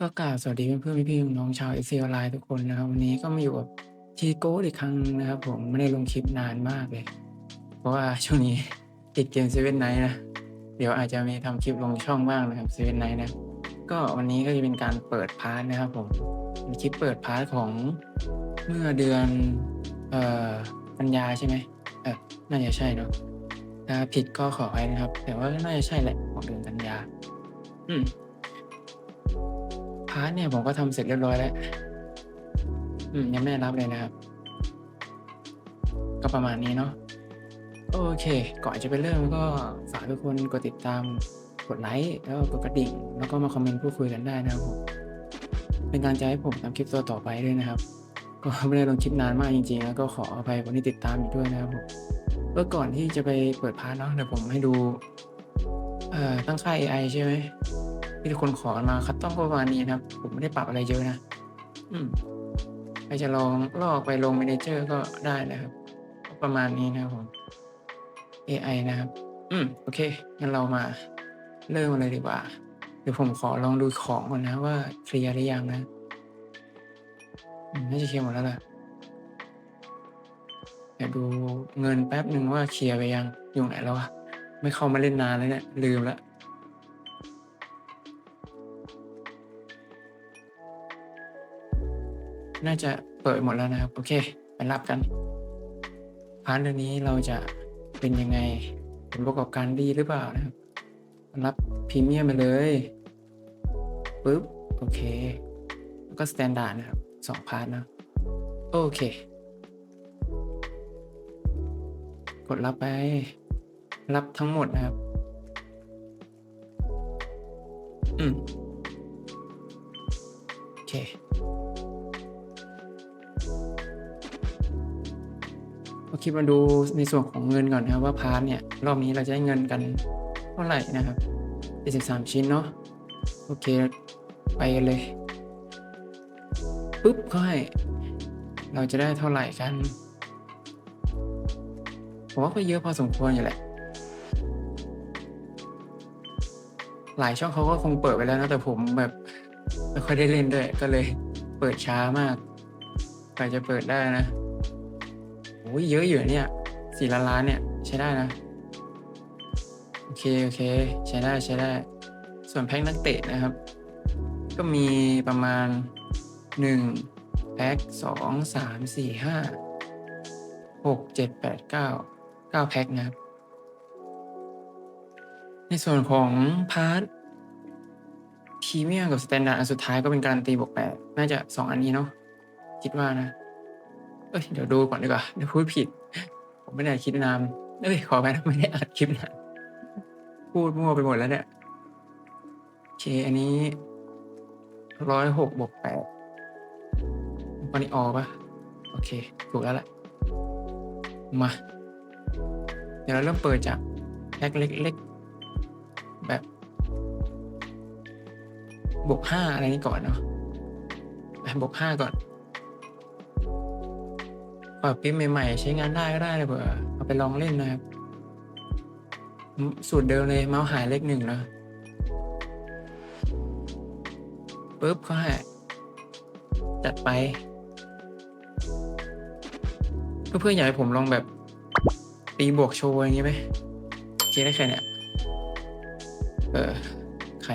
ก็กราบสวัสดีเพื่อนๆพี่ๆน้องๆชาว SEO ออนไลน์ทุกคนนะครับ วันนี้ก็มาอยู่กับ T-Goat อีกครั้งนะครับผมไม่ได้ลงคลิปนานมากเลย เพราะว่าช่วงนี้ติดเกม Seven Nights นะ เดี๋ยวอาจจะมีทำคลิปลงช่องบ้างนะครับ Seven Nights นะ ก็วันนี้ก็จะเป็นการเปิดพาร์ทนะครับผมเป็นคลิปเปิดพาร์ทของเมื่อเดือนเอ่อกันยาใช่ไหมเออน่าจะใช่เนาะถ้าผิดก็ขออภัยนะครับ แต่ว่าน่าจะใช่แหละของเดือนกันยา อืมาร์ทเนี่ยผมก็ทำเสร็จเรียบร้อยแล้ว อืมยังไม่ได้รับเลยนะครับ ก็ประมาณนี้เนาะโอเค ก่อนจะไปเริ่มก็ฝากทุกคนกดติดตามกดไลค์แล้วกดกระดิ่ง แล้วก็มาคอมเมนต์พูดคุยกันได้นะครับผมเป็นกำลังใจให้ผมทำคลิปตัวต่อไปด้วยนะครับ ก็ไม่ได้ลงคลิปนานมากจริงๆ แล้วก็ขออภัยคนที่ติดตามอยู่ด้วยนะครับผมเมื่อก่อนที่จะไปเปิดพาร์ทเนาะเดี๋ยวผมให้ดูเอ่อตั้งค่า AI ใช่ไหม ที่ทุกคนขอมาคัดต้องประมาณนี้นะครับ ผมไม่ได้ปรับอะไรเยอะนะ อืมใครจะลองลอกไปลง Manager ก็ได้นะครับ ประมาณนี้นะครับผม AI นะครับ อืมโอเคงั้นเรามาเริ่มกันเลยดีกว่า เดี๋ยวผมขอลองดูของก่อนนะว่าเคลียร์หรือยังนะน่าจะเคลียร์หมดแล้วแหละเดี๋ยวดูเงินแป๊บหนึ่งว่าเคลียร์ไปยังอยู่ไหนแล้ววะไม่เข้ามาเล่นนานแล้วเนี่ยลืมล้ว น่าจะเปิดหมดแล้วนะครับ โอเค ไปรับกันพาร์ทเดือนนี้เราจะเป็นยังไงผลประกอบการดีหรือเปล่านะครับ รับพรีเมียมไปเลยปุ๊บ โอเค แล้วก็สแตนดาร์ดนะครับสองพาร์ทนะ โอเค กดรับไป รับทั้งหมดนะครับิดมาดูในส่วนของเงินก่อนนะครับว่าพาร์ทเนี่ยรอบนี้เราจะได้เงินกันเท่าไหร่นะครับ73ชิ้นเนาะโอเค ไปกันเลยปุ๊บก็ให้เราจะได้เท่าไหร่กันผมว่าก็เยอะพอสมควรอยู่แหละ หลายช่องเขาก็คงเปิดไปแล้วนะแต่ผมแบบไม่ค่อยได้เล่นด้วยก็เลยเปิดช้ามากกว่าจะเปิดได้นะ โอ้ยเยอะอยู่เนี่ยสี่ล้านล้านเนี่ยใช้ได้นะ โอเค โอเค ใช้ได้ใช้ได้ ส่วนแพ็คนักเตะนะครับ ก็มีประมาณหนึ่งแพ็คสองสามสี่ห้าหกเจ็ดแปดเก้าเก้าแพ็คนะครับ ในส่วนของพาร์ทพรีเมียมกับสแตนดาร์ดอันสุดท้ายก็เป็นการันตีบวกแปดน่าจะสองอันนี้เนาะคิดว่านะ เอ้ยเดี๋ยวดูก่อนดีกว่าเดี๋ยวพูดผิด ผมไม่ได้คิดนานเอ้ยขอไปนะไม่ได้อัดคลิปนานพูดมั่วไปหมดแล้วเนี่ยโอเคอันนี้ร้อยหกบวกแปดปานิออปะโอเค ถูกแล้วแหละมา เดี๋ยวเราเริ่มเปิดจากแพ็คเล็กๆ แบบ บวกห้าอะไรนี้ก่อนเนาะแบบบวกห้าก่อน ปรับปิ๊บใหม่ๆ ใช้งานได้ก็ได้เลยเผื่อเอาไปลองเล่นนะครับ สูตรเดิมเลยเมาส์หายเลขหนึ่งนะปุ๊บก็ให้จัดไป เพื่อนๆอยากให้ผมลองแบบตีบวกโชว์อย่างงี้ไหมเคได้ใครเนี่ย เออ ใคร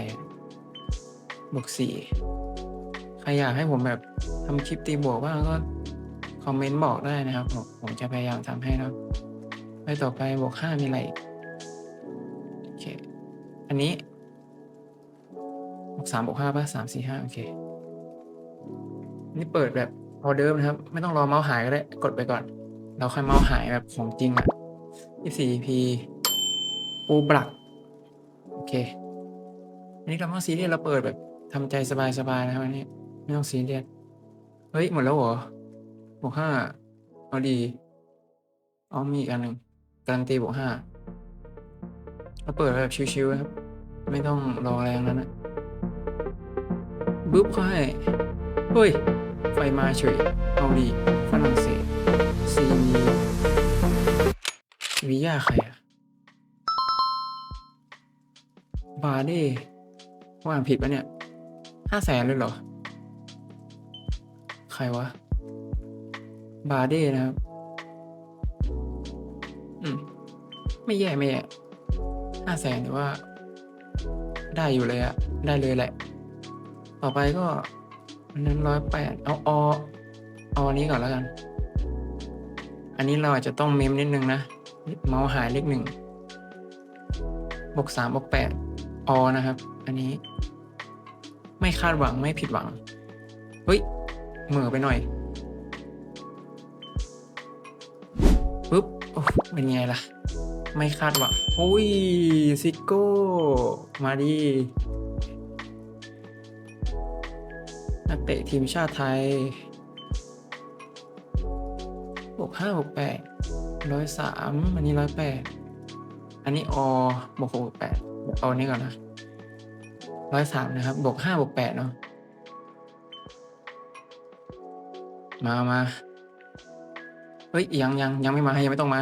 บวกสี่ใครอยากให้ผมแบบทำคลิปตีบวกบ้างก็ คอมเมนต์บอกได้นะครับ ผมผมจะพยายามทำให้นะไปต่อไปบวกห้ามีอะไรโอเค อันนี้บวกสามบวกห้าป่ะสามสี่ห้าโอเค นี่เปิดแบบออเดิมนะครับ ไม่ต้องรอเมาส์หายก็ได้ กดไปก่อน เราค่อยเมาส์หายแบบของจริงอะยี่สี่พีปูบลัก โอเค อันนี้เราไม่ต้องซีเรียสเราเปิดแบบทำใจสบายๆนะครับอันนี้ ไม่ต้องซีเรียสเฮ้ย หมดแล้วเหรอ บวกห้าเอาดีอ๋อมีอีกอันหนึ่งการันตีบวกห้าเราเปิดแบบชิวๆครับ ไม่ต้องรอแรงนั้นนะบึ๊บเขาให้เฮ้ย ไฟมาเฉยเอาดีฝรั่งเศสซีมีวิยาใครอะบาเด้ว่าผิดปะเนี่ยห้าแสนเลยเหรอ ใครวะ บาเด้นะครับ อืม ไม่แย่ไม่แย่ห้าแสนหรือว่า ได้อยู่เลยอะได้เลยแหละ ต่อไปก็อันนั้นร้อยแปดเอาอเอาอันนี้ก่อนแล้วกัน อันนี้เราอาจจะต้องเมมนิดนึงนะ เมาส์หายเลขหนึ่งบวกสามบวกแปดอนะครับ อันนี้ ไม่คาดหวังไม่ผิดหวัง เฮ้ยเหม่อไปหน่อย ปุ๊บเป็นไงล่ะ ไม่คาดหวังโอ้ยซิโก้ มาดีนักเตะทีมชาติไทยบวกห้าบวกแปดร้อยสามอันนี้ร้อยแปดอันนี้อบวกหกบวกแปดเอาอันนี้ก่อนนะร้อยสามนะครับบวกห้าบวกแปดเนาะมามา เฮ้ยยังยังยังไม่มายังไม่ต้องมา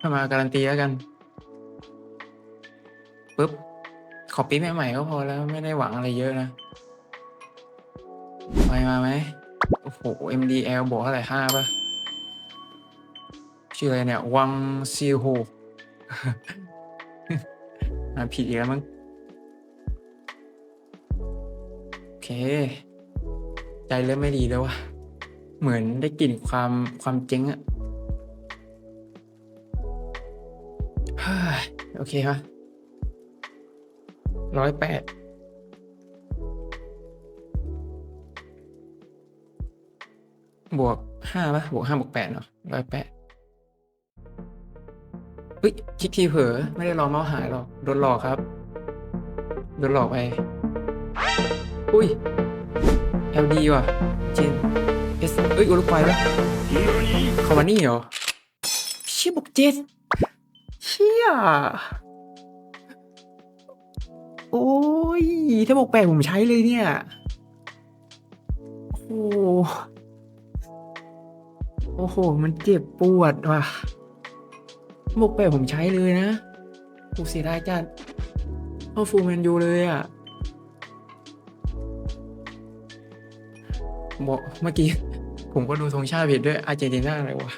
ถ้ามาการันตีแล้วกันปุ๊บขอปีใหม่ๆก็พอแล้วไม่ได้หวังอะไรเยอะนะไปมาไหมโอ้โห MDL บวกเท่าไหร่ห้าป่ะ ชื่ออะไรเนี่ย วังซีโฮอ่าผิดอีกแล้วมั้งโอเค ใจเริ่มไม่ดีแล้ววะเหมือนได้กลิ่นความความเจ๊งอะ เคปะร้อยแปดบวกห้าปะบวกห้าบวกแปดเนาะร้อยแปดเฮ้ยคลิกทีเผลอไม่ได้รอเมาส์หายหรอกโดนหลอกครับ โดนหลอกไป อุ้ย LD ว่ะเจนเอสเอ้ยอุรุกวัยปะคาวานี่เหรอเชี่ยบวกเจ็ด ชี่ย โอ้ย ถ้าบวกแปดผมใช้เลยเนี่ย โอ้โหโอ้โห มันเจ็บปวดว่ะบวกแปดผมใช้เลยนะกูเสียดายจัดเข้าฟูแมนยูเลยอะบอกเมื่อกี้ ผมก็ดูธงชาติผิดด้วยอาร์เจนตินาเลยวะ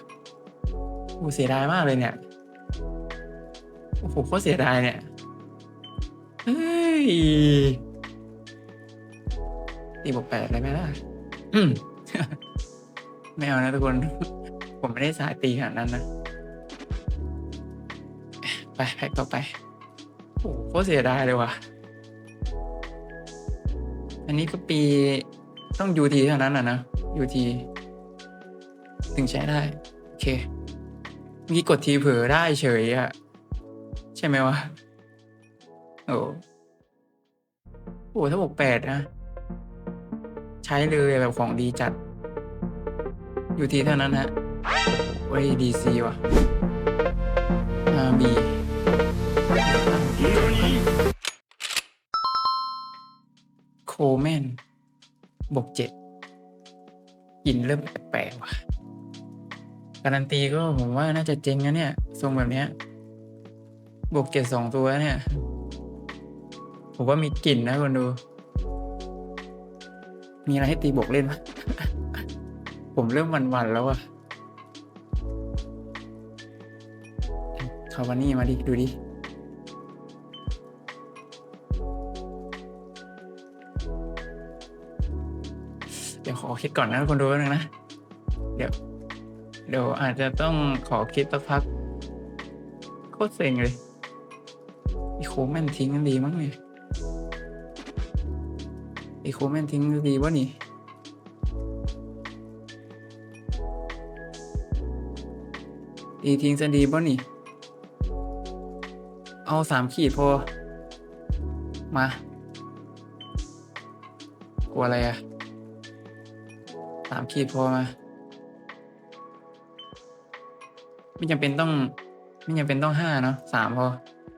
กูเสียดายมากเลยเนี่ย โอ้โหโคตรเสียดายเนี่ย เฮ้ยตีบวกแปดเลยไหมล่ะ อืมไม่เอานะทุกคน ผมไม่ได้สายตีขนาดนั้นนะ ไปแพ็กต่อไป โอ้โหโคตรเสียดายเลยว่ะ อันนี้ก็ปีต้องยูทีเท่านั้นอะนะยูทีถึงใช้ได้ โอเค มีกดทีเผลอได้เฉยอะ ใช่ไหมวะ โอ้โหถ้าบอกแปดนะ ใช้เลยแบบของดีจัด อยู่ที่เท่านั้นฮะเว้ยดีซีว่ะอาบีโคแมนบวกเจ็ดกลินเริ่มแปลกๆว่ะการันตีก็ผมว่าน่าจะเจ๊งนะเนี่ย ทรงแบบเนี้ย บวกเจ็ดสองตัวเนี่ย ผมว่ามีกลิ่นนะคนดู มีอะไรให้ตีบวกเล่นไหมผมเริ่มวันๆแล้วอะคาวานี่มาดิ ดูดิเดี๋ยวขอคิดก่อนนะคนดูแป๊บนึงนะ เดี๋ยว เดี๋ยวอาจจะต้องขอคิดสักพัก โคตรเซ็งเลย แม่นทิ้งดีมั้งเนี่ยอีโคแม่นทิ้งดีวะนี่ตีทิ้งจะดีป่นี่ เอาสามขีดพอ มา กลัวอะไรอะสามขีดพอมา ไม่จำเป็นต้อง ไม่จำเป็นต้องห้าเนาะสามพอ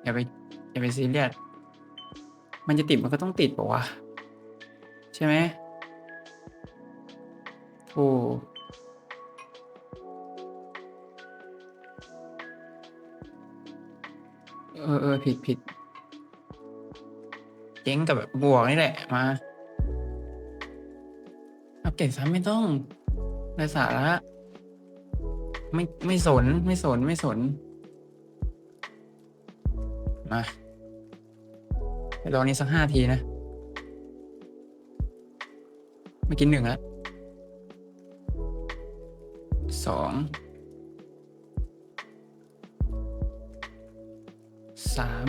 อย่าไป อย่าไปซีเรียสมันจะติดมันก็ต้องติดปะวะ ใช่ไหมโอ้เออเออผิดผิดเจ๊งกับแบบบวกนี่แหละ มา อัปเกรดซ้ำไม่ต้องไรสาระไม่ไม่สน ไม่สน ไม่สน มา ไปรอนี้สักห้าทีนะไม่กินหนึ่งแล้วสองสาม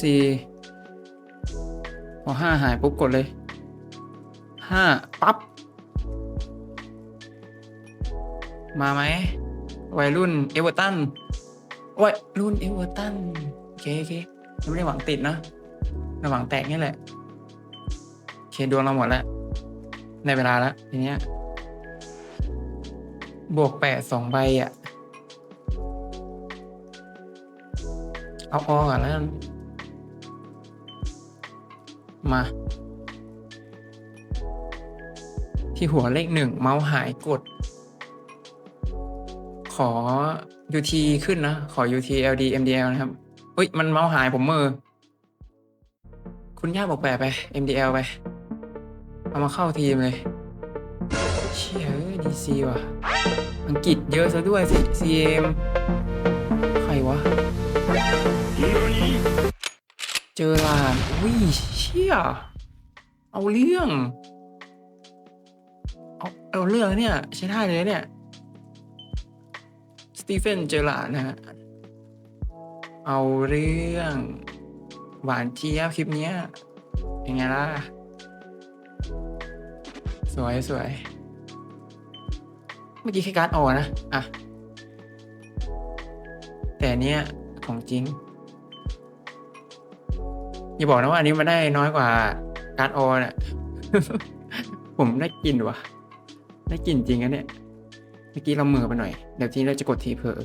สี่พอห้าหายปุ๊บกดเลยห้าปั๊บ มาไหมวัยรุ่นเอเวอร์ตัน วัยรุ่นเอเวอร์ตันโอเคโอเคยังไม่ได้หวังติดนะระหวังแตกนี่แหละโอเคดวงเราหมดแล้วในเวลาแล้วทีเนี้ย บวกแปดสองใบอะ เอาออกก่อนแล้วมา ที่หัวเลขหนึ่งเมาส์หายกด ขอ UT ขึ้นนะ ขอ UT LD MDL นะครับ เฮ้ย มันเมาส์หายผมมือ คุณย่าบอกแปลไป MDL ไป เอามาเข้าทีมเลย เชี่ยเอ้ย DC ว่ะ อังกฤษเยอะซะด้วยสิ CM ใครวะ เจอลานวิเชี่ย เอาเรื่อง เอาเอาเรื่องเนี่ย ใช้ได้เลยเนี่ย ตีเฟนเจอรานะฮะเอาเรื่อง หวานเจี๊ยบคลิปเนี้ยยังไงล่ะ สวยสวยเมื่อกี้แค่การ์ดออนะ อะ แต่เนี้ยของจริง อย่าบอกนะว่าอันนี้มาได้น้อยกว่าการ์ดออเนี่ยผมได้กลิ่นวะได้กลิ่นจริงนะเนี่ย เมื่อกี้เราเหมือไปหน่อย เดี๋ยวทีนี้เราจะกดทีเผลอ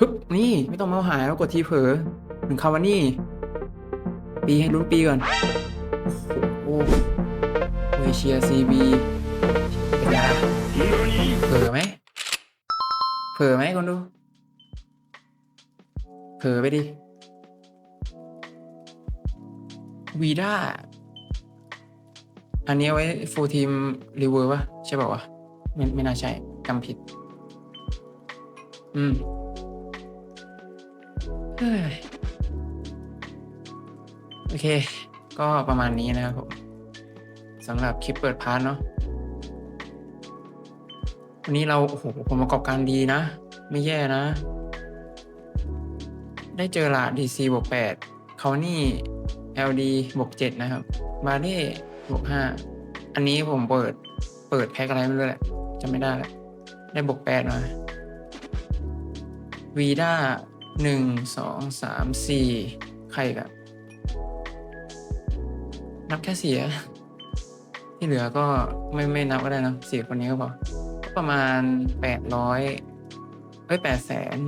ฮึบนี่ไม่ต้องเมาหายแล้วกดทีเผลอถึงคำว่านี่ ปีให้ลุ้นปีก่อน โอ้โหเอเชียซีบีเป็นไงล่ะเผลอไหมเผลอไหมคนดูเผลอไปดิวีด้า อันนี้เอาไว้ฟูลทีมรีเวอร์ปะใช่ป่าวะไม่ไม่น่าใช่จำผิด อืมเฮ้ยโอเค ก็ประมาณนี้นะครับผมสำหรับคลิปเปิดพาร์ทเนาะวันนี้เรา โอ้โหผลประกอบการดีนะ ไม่แย่นะ ได้เจอลาดีซีบวกแปดเขานี่ LD บวกเจ็ดนะครับบาเล่ บวกห้าอันนี้ผมเปิด เปิดแพ็กอะไรไม่รู้แหละจำไม่ได้แล้วได้บวกแปดมาวีด้าหนึ่งสองสามสี่ใครกับนับแค่เสีย ที่เหลือก็ไม่ไม่นับก็ได้นะสี่คนนี้ก็พอประมาณแปดร้อยเอ้ยแปดแสน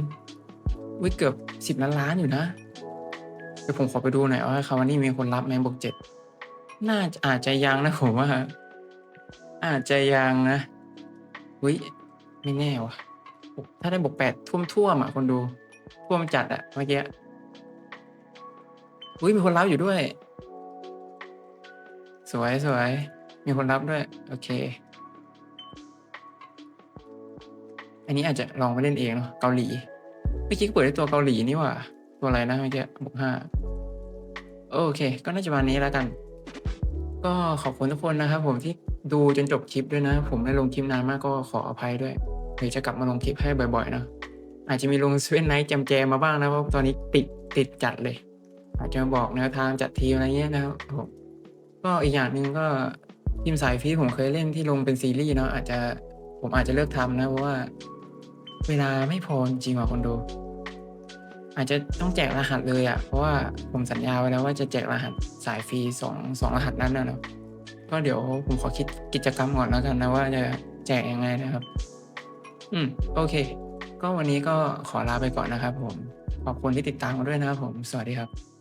วิเกือบสิบล้านล้านอยู่นะเดี๋ยวผมขอไปดูหน่อยว่าคาวันนี้มีคนรับไหมบวกเจ็ด น่าจะอาจจะยังนะผมว่า อาจจะยังนะวิไม่แน่วะถ้าได้บวกแปดท่วมท่วมอะคนดูท่วมจัดอะเมื่อกี้อุ้ยมีคนรับอยู่ด้วย สวยสวยมีคนรับด้วย โอเค อันนี้อาจจะลองไปเล่นเองเนาะเกาหลีเมื่อกี้ก็เปิดได้ตัวเกาหลีนี่ว่า ตัวอะไรนะเมื่อกี้บวกห้าโอเค ก็น่าจะประมาณนี้แล้วกัน ก็ขอบคุณทุกคนนะครับผมที่ดูจนจบคลิปด้วยนะ ผมได้ลงคลิปนานมากก็ขออภัยด้วยเดี๋ยวจะกลับมาลงคลิปให้บ่อยๆนะอาจจะมีลงสเวนไนท์แจมๆมาบ้างนะเพราะตอนนี้ติดติดจัดเลย อาจจะบอกแนวทางจัดทีมอะไรเงี้ยนะครับผมก็อีกอย่างหนึ่งก็ทีมสายฟีผมเคยเล่นที่ลงเป็นซีรีส์เนาะอาจจะผมอาจจะเลิกทำนะเพราะว่า เวลาไม่พอจริงว่ะคนดู อาจจะต้องแจกรหัสเลยอะ่ะเพราะว่าผมสัญญาไว้แล้วว่าจะแจกรหัสสายฟรีสองสองรหัสนั้นนะเนาะก็เดี๋ยวผมขอคิดกิจกรรมก่อนแล้วกันนะว่าจะแจกยังไงนะครับ อืมโอเค ก็วันนี้ก็ขอลาไปก่อนนะครับผม ขอบคุณที่ติดตามมาด้วยนะครับผม สวัสดีครับ